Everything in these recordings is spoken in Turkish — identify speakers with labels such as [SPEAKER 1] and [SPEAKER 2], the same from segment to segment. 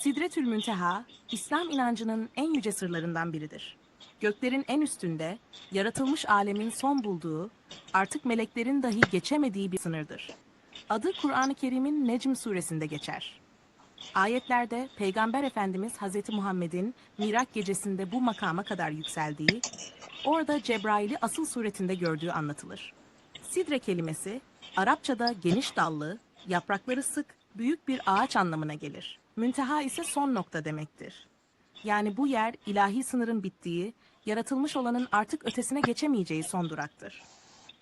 [SPEAKER 1] Sidretül Münteha, İslam inancının en yüce sırlarından biridir. Göklerin en üstünde, yaratılmış alemin son bulduğu, artık meleklerin dahi geçemediği bir sınırdır. Adı Kur'an-ı Kerim'in Necm suresinde geçer. Ayetlerde Peygamber Efendimiz Hz. Muhammed'in Miraç gecesinde bu makama kadar yükseldiği, orada Cebrail'i asıl suretinde gördüğü anlatılır. Sidre kelimesi, Arapçada geniş dallı, yaprakları sık, büyük bir ağaç anlamına gelir. Münteha ise son nokta demektir. Yani bu yer ilahi sınırın bittiği, yaratılmış olanın artık ötesine geçemeyeceği son duraktır.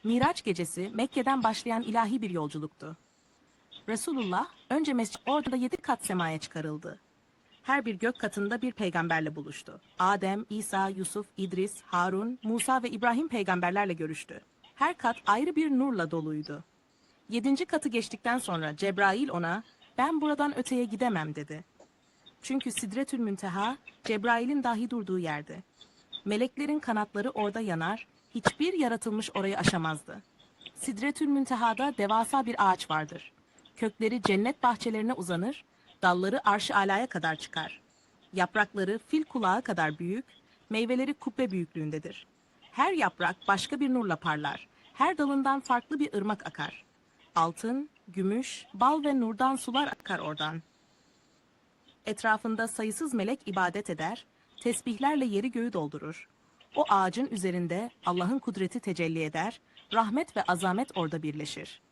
[SPEAKER 1] Miraç gecesi Mekke'den başlayan ilahi bir yolculuktu. Resulullah önce mescid orada yedi kat semaya çıkarıldı. Her bir gök katında bir peygamberle buluştu. Adem, İsa, Yusuf, İdris, Harun, Musa ve İbrahim peygamberlerle görüştü. Her kat ayrı bir nurla doluydu. Yedinci katı geçtikten sonra Cebrail ona, ben buradan öteye gidemem dedi. Çünkü Sidretül Münteha, Cebrail'in dahi durduğu yerdi. Meleklerin kanatları orada yanar, hiçbir yaratılmış orayı aşamazdı. Sidretül Münteha'da devasa bir ağaç vardır. Kökleri cennet bahçelerine uzanır, dalları arş-ı alaya kadar çıkar. Yaprakları fil kulağı kadar büyük, meyveleri kubbe büyüklüğündedir. Her yaprak başka bir nurla parlar. Her dalından farklı bir ırmak akar. Altın, gümüş, bal ve nurdan sular akar oradan. Etrafında sayısız melek ibadet eder, tesbihlerle yeri göğü doldurur. O ağacın üzerinde Allah'ın kudreti tecelli eder, rahmet ve azamet orada birleşir.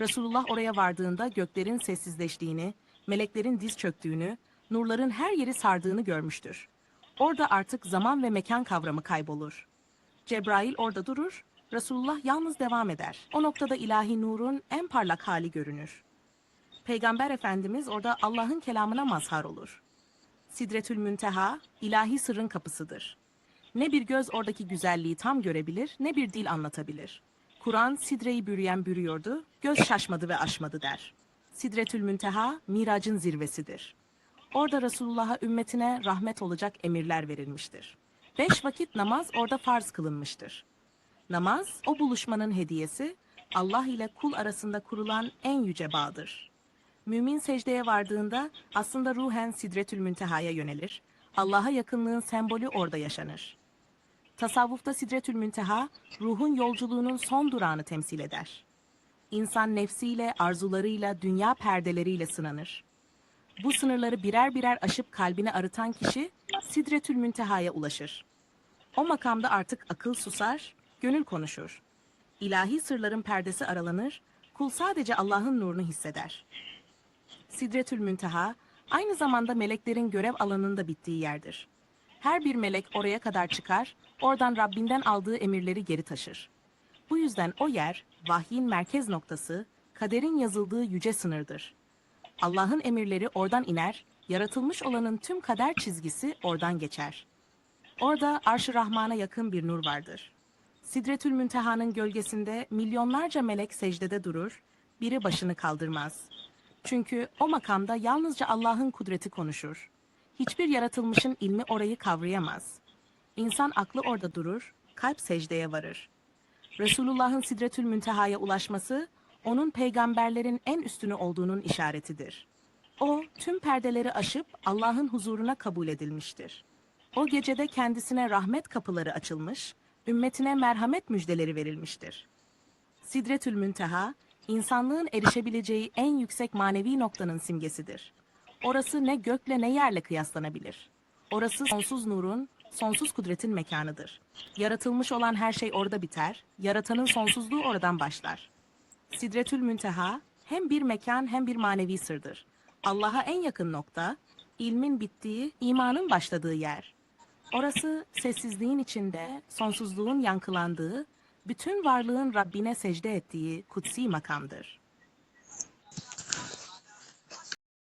[SPEAKER 1] Resulullah oraya vardığında göklerin sessizleştiğini, meleklerin diz çöktüğünü, nurların her yeri sardığını görmüştür. Orada artık zaman ve mekan kavramı kaybolur. Cebrail orada durur, Resulullah yalnız devam eder. O noktada ilahi nurun en parlak hali görünür. Peygamber Efendimiz orada Allah'ın kelamına mazhar olur. Sidretül Münteha, ilahi sırrın kapısıdır. Ne bir göz oradaki güzelliği tam görebilir, ne bir dil anlatabilir. Kur'an sidreyi bürüyen bürüyordu, göz şaşmadı ve aşmadı der. Sidretül Münteha, miracın zirvesidir. Orada Resulullah'a ümmetine rahmet olacak emirler verilmiştir. Beş vakit namaz orada farz kılınmıştır. Namaz, o buluşmanın hediyesi, Allah ile kul arasında kurulan en yüce bağdır. Mümin secdeye vardığında aslında ruhen Sidretül Münteha'ya yönelir. Allah'a yakınlığın sembolü orada yaşanır. Tasavvufta Sidretül Münteha, ruhun yolculuğunun son durağını temsil eder. İnsan nefsiyle, arzularıyla, dünya perdeleriyle sınanır. Bu sınırları birer birer aşıp kalbini arıtan kişi Sidretül Münteha'ya ulaşır. O makamda artık akıl susar, gönül konuşur. İlahi sırların perdesi aralanır, kul sadece Allah'ın nurunu hisseder. Sidretül Münteha, aynı zamanda meleklerin görev alanında bittiği yerdir. Her bir melek oraya kadar çıkar, oradan Rabbinden aldığı emirleri geri taşır. Bu yüzden o yer, vahyin merkez noktası, kaderin yazıldığı yüce sınırdır. Allah'ın emirleri oradan iner, yaratılmış olanın tüm kader çizgisi oradan geçer. Orada Arş-ı Rahman'a yakın bir nur vardır. Sidretül Münteha'nın gölgesinde milyonlarca melek secdede durur, biri başını kaldırmaz. Çünkü o makamda yalnızca Allah'ın kudreti konuşur. Hiçbir yaratılmışın ilmi orayı kavrayamaz. İnsan aklı orada durur, kalp secdeye varır. Resulullah'ın Sidretül Münteha'ya ulaşması, onun peygamberlerin en üstünü olduğunun işaretidir. O, tüm perdeleri aşıp Allah'ın huzuruna kabul edilmiştir. O gecede kendisine rahmet kapıları açılmış, ümmetine merhamet müjdeleri verilmiştir. Sidretül Münteha, insanlığın erişebileceği en yüksek manevi noktanın simgesidir. Orası ne gökle ne yerle kıyaslanabilir. Orası sonsuz nurun, sonsuz kudretin mekanıdır. Yaratılmış olan her şey orada biter, yaratanın sonsuzluğu oradan başlar. Sidretül Münteha hem bir mekan hem bir manevi sırdır. Allah'a en yakın nokta, ilmin bittiği, imanın başladığı yer. Orası sessizliğin içinde, sonsuzluğun yankılandığı, bütün varlığın Rabbine secde ettiği kutsi makamdır.